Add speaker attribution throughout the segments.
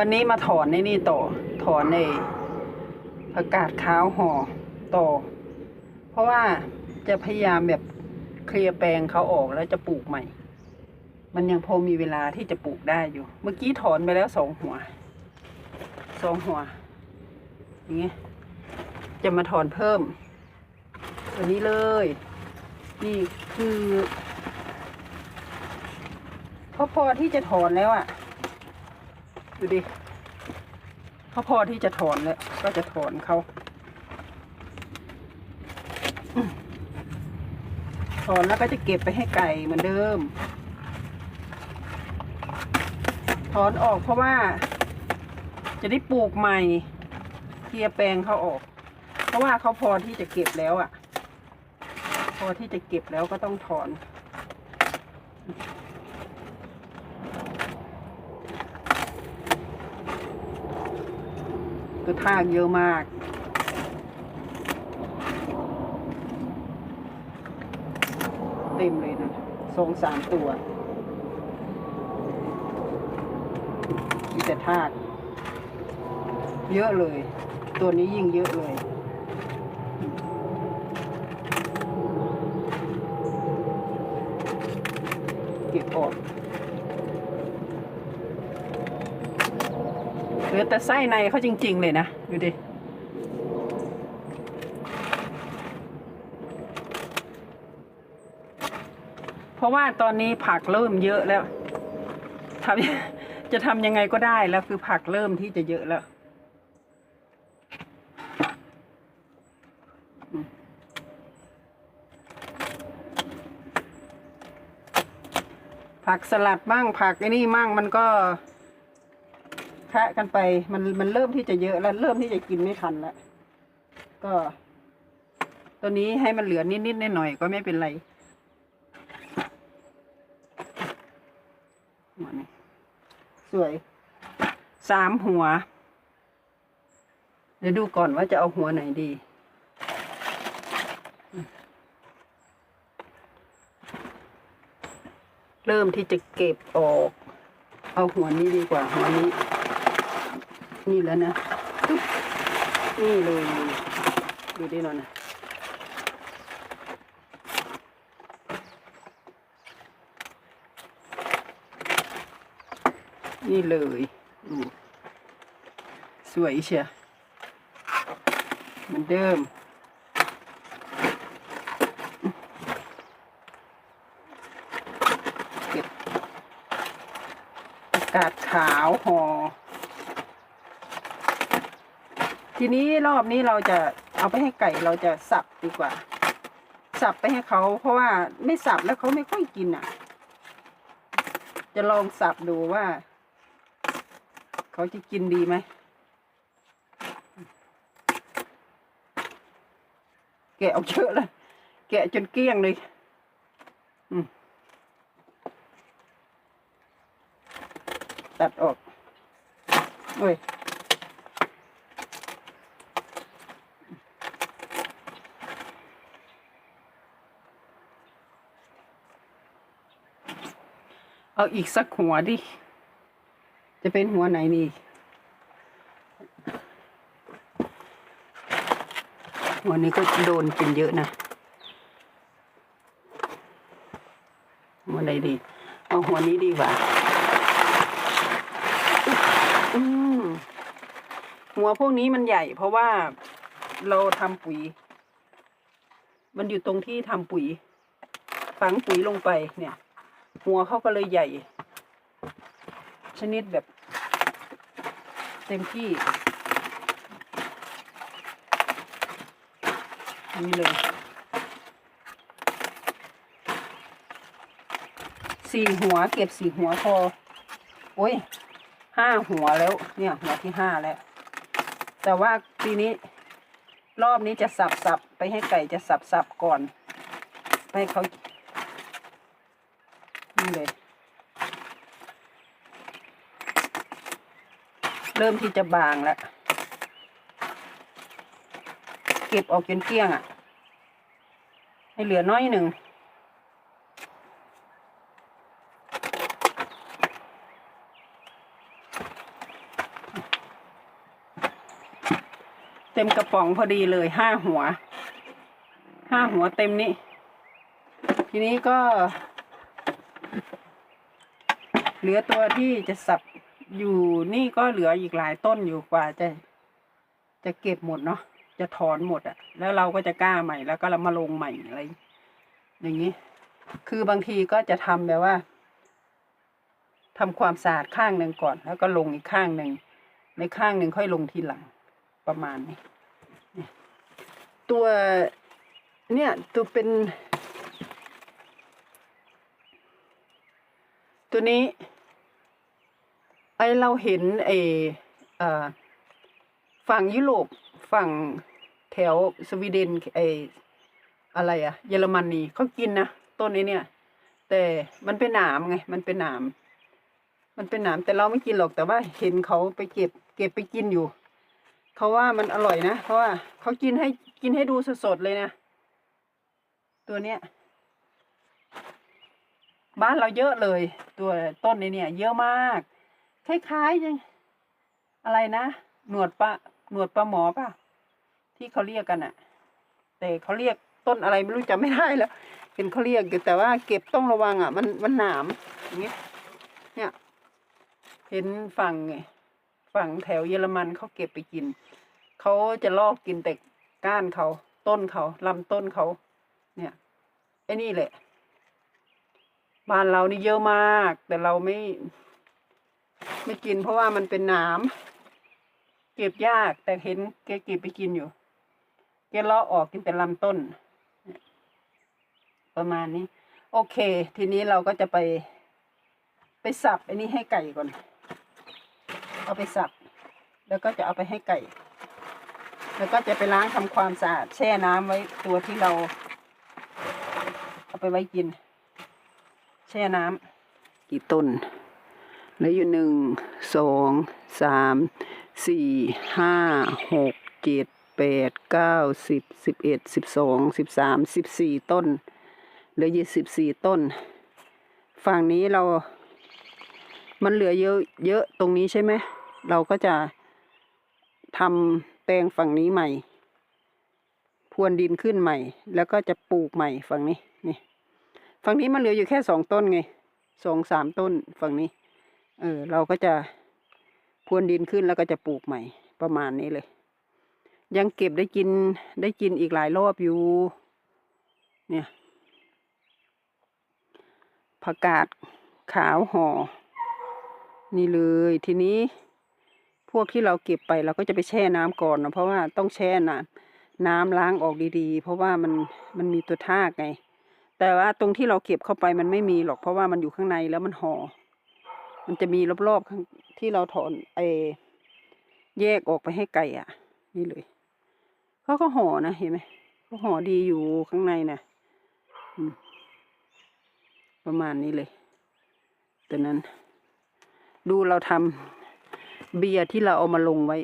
Speaker 1: วันนี้มาถอนในนี่ต่อ ถอนในผักกาดขาวห่อต่อ เพราะว่าจะพยายามแบบเคลียร์แปลงเขาออกแล้วจะปลูกใหม่ มันยังพอมีเวลาที่จะปลูกได้อยู่ เมื่อกี้ถอนไปแล้วสองหัว สองหัว อย่างเงี้ย จะมาถอนเพิ่มตัวนี้เลย นี่คือเขาพอที่จะถอนแล้วอะ่ะ ดูดิเขาพอที่จะถอนแล้ว ก็จะถอนเขาถอนแล้วก็จะเก็บไปให้ไก่เหมือนเดิม ถอนออกเพราะว่า จะได้ปลูกใหม่เคลียร์แปลงเขาออก เพราะว่าเขาพอที่จะเก็บแล้วอะ่ะ พอที่จะเก็บแล้วก็ต้องถอน ก็ทากเยอะมากเต็มเลยนะสองสามตัวมีแต่ทากเยอะเลย ตัวนี้ยิ่งเยอะเลย เก็บออกเห ลือแต่ไส้ในเขาจริง ๆ เลยนะ ดูดิ เพราะว่าตอนนี้ผักเริ่มเยอะแล้วทำจะทำยังไงก็ได้แล้วคือผักเริ่มที่จะเยอะแล้วผักสลัดบ้างผักไอ้นี่มั่งมันก็ คะกันไป มันมันเริ่มที่จะเยอะแล้วเริ่มที่จะกินไม่ทันแล้วก็ ตัวนี้ให้มันเหลือนิดๆหน่อยๆก็ไม่เป็นไรสวยสามหัว เดี๋ยวดูก่อนว่าจะเอาหัวไหนดีเริ่มที่จะเก็บออก เอาหัวนี้ดีกว่าหัวนี้ นี่แล้วนะปึ๊บนี่เลยดูดิหน่อยนะนี่เลยดูสวยเชียเหมือนเดิมเก็บอากาศขาวห่อ ทีนี้รอบนี้เราจะเอาไปให้ไก่เราจะสับดีกว่า สับไปให้เขาเพราะว่าไม่สับแล้วเขาไม่ค่อยกินอะ จะลองสับดูว่า เขาจะกินดีไหมแกะเอาเยอะเลยแกะจนเกลี้ยงเลยตัดออกโอ้ย เอาอีกสักหัวดิ จะเป็นหัวไหนนี่ หัวนี้ก็โดนกินเยอะนะ หัวไหนดี เอาหัวนี้ดีกว่า หัวพวกนี้มันใหญ่ เพราะว่าเราทำปุ๋ย มันอยู่ตรงที่ทำปุ๋ย ฝังปุ๋ยลงไปเนี่ย หัวเขาก็เลยใหญ่ ชนิดแบบ เต็มที่นี่เลยสี่หัวเก็บสี่หัวพอ โอ้ยห้าหัวแล้ว เนี่ย หัวที่ห้าแล้ว แต่ว่าปีนี้ รอบนี้จะสับสับไปให้ไก่จะสับสับก่อนไปให้เขา เริ่มที่จะบางแล้ว เก็บออกจนเกลี้ยงอะ่ะ ให้เหลือน้อยหนึ่ง เต็มกระป๋องพอดีเลยห้าหัว ห้าหัวเต็มนี้ทีนี้ก็ เหลือตัวที่จะสับ อยู่นี่ก็เหลืออีกหลายต้นอยู่กว่าจะจะเก็บหมดเนาะจะถอนหมดอะ่ะ แล้วเราก็จะกล้าใหม่แล้วก็เรามาลงใหม่อะไร อย่างนี้ คือบางทีก็จะทำแบบว่าทำความสะอาดข้างหนึ่งก่อน แล้วก็ลงอีกข้างหนึ่งในข้างหนึ่งค่อยลงทีหลังประมาณนี้ตัวเนี่ยตัวเป็น ตัวนี้ ไอเราเห็นไอเออฝั่งยุโรปฝั่งแถวสวีเดนไออะไรอะเยอรมนีเขากินนะต้นนี้เนี่ย แต่มันเป็นหนามไง มันเป็นหนาม มันเป็นหนามแต่เราไม่กินหรอกแต่ว่าเห็นเขาไปเก็บ เก็บไปกินอยู่เขาว่ามันอร่อยนะเพราะว่าเขากินให้กินให้ดูสดๆเลยนะ ตัวเนี้ย บ้านเราเยอะเลย ตัวต้นนี้เนี่ย เยอะมาก คล้ายๆยังอะไรนะ หนวดปลาหนวดปลาหมอป่ะ ที่เขาเรียกกันอะแต่เขาเรียกต้นอะไรไม่รู้จำไม่ได้แล้ว เห็นเขาเรียกอยู่แต่ว่าเก็บต้องระวังอะ มันมันหนามอย่างเงี้ยเนี่ย เห็นฝั่งไงฝั่งแถวเยอรมันเขาเก็บไปกินเขาจะลอกกินแต่ก้านเขาต้นเขาลำต้นเขา เนี่ยไอ้นี่แหละบ้านเรานี่เยอะมาก แต่เราไม่ ไม่กินเพราะว่ามันเป็นหนามเก็บยากแต่เห็นแกเก็บไปกินอยู่แกเลาะออกกินแต่ลำต้น ประมาณนี้ โอเค ทีนี้เราก็จะไป ไปสับอันนี้ให้ไก่ก่อน เอาไปสับ แล้วก็จะเอาไปให้ไก่ แล้วก็จะไปล้างทำความสะอาดแช่น้ำไว้ตัวที่เรา เอาไปไว้กิน แช่น้ำกี่ต้น เหลืออยู่หนึ่งสองสามสี่ห้าหกเจ็ดแปดเก้าสิบสิบเอ็ดสิบสองสิบสามสิบสี่ต้นเหลือยี่สิบสี่ต้น ฝั่งนี้เรา มันเหลือเยอะเยอะตรงนี้ใช่ไหมเราก็จะทำแปลงฝั่งนี้ใหม่ พรวนดินขึ้นใหม่ แล้วก็จะปลูกใหม่ฝั่งนี้นี่ฝั่งนี้มันเหลืออยู่แค่สองต้นไงสองสามต้นฝั่งนี้ เออ เราก็จะพรวนดินขึ้นแล้วก็จะปลูกใหม่ ประมาณนี้เลย ยังเก็บได้กินได้กินอีกหลายรอบอยู่ เนี่ยผักกาดขาวห่อ นี่เลยทีนี้ พวกที่เราเก็บไปเราก็จะไปแช่น้ำก่อนนะเพราะว่าต้องแช่น้ำน้ำล้างออกดีๆ เพราะว่ามันมันมีตัวทากไง แต่ว่าตรงที่เราเก็บเข้าไปมันไม่มีหรอกเพราะว่ามันอยู่ข้างในแล้วมันห่อ มันจะมีรอบๆข้างที่เราถอนไอแยกออกไปให้ไก่อะ นี่เลยเขาก็ห่อนะเห็นไหมเขาห่อดีอยู่ข้างในนะประมาณนี้เลยแต่นั้น ดูเราทำเบียร์ที่เราเอามาลงไว้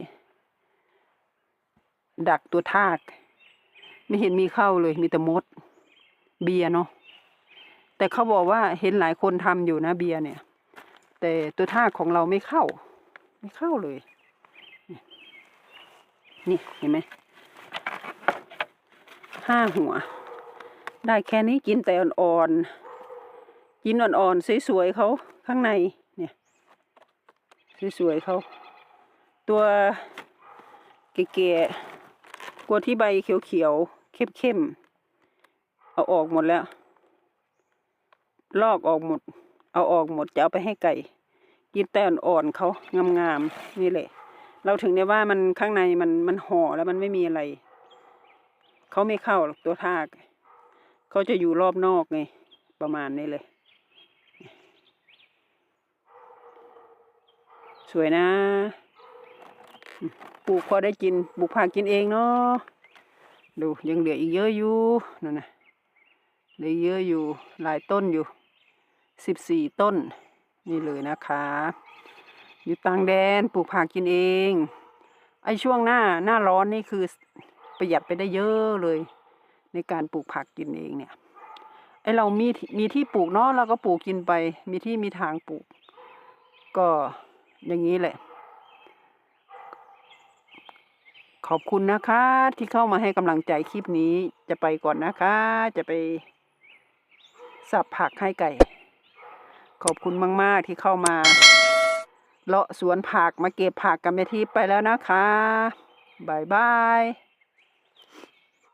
Speaker 1: ดักตัวทาก ไม่เห็นมีเข้าเลยมีแต่มด เบียร์เนาะแต่เขาบอกว่าเห็นหลายคนทำอยู่นะเบียร์เนี่ย แต่ตัวท่าของเราไม่เข้า ไม่เข้าเลย นี่เห็นไหมห้าหัว ได้แค่นี้กินแต่อ่อนๆ กินอ่อนๆ สวยๆเขาข้างในเนี่ยสวยๆเขา ตัวเก๋ๆกลัวที่ใบเขียวๆ เข้มๆ เอาออกหมดแล้ว ลอกออกหมด เอาออกหมดจะเอาไปให้ไก่ กินแต่อ่อนๆเขางามๆนี่แหละ เราถึงได้ว่ามันข้างในมันมันห่อแล้วมันไม่มีอะไร เขาไม่เข้าหรอกตัวทาก เขาจะอยู่รอบนอกไงประมาณนี้เลย สวยนะปลูกพอได้กินปลูกผักกินเองเนาะดูยังเหลืออีกเยอะอยู่นั่นนะเหลือเยอะอยู่หลายต้นอยู่ สิบสี่ต้น นี่เลยนะคะ อยู่ต่างแดนปลูกผักกินเอง ไอช่วงหน้าหน้าร้อนนี่คือประหยัดไปได้เยอะเลย ในการปลูกผักกินเองเนี่ยไอเรามีมีที่ปลูกเนาะเราก็ปลูกกินไป มีที่มีทางปลูก ก็อย่างนี้แหละ ขอบคุณนะคะ ที่เข้ามาให้กำลังใจคลิปนี้จะไปก่อนนะคะ จะไปสับผักให้ไก่ ขอบคุณมาก ๆ ที่เข้ามาเลาะสวนผักมาเก็บผักกับแม่ทิพย์ไปแล้วนะคะบายบาย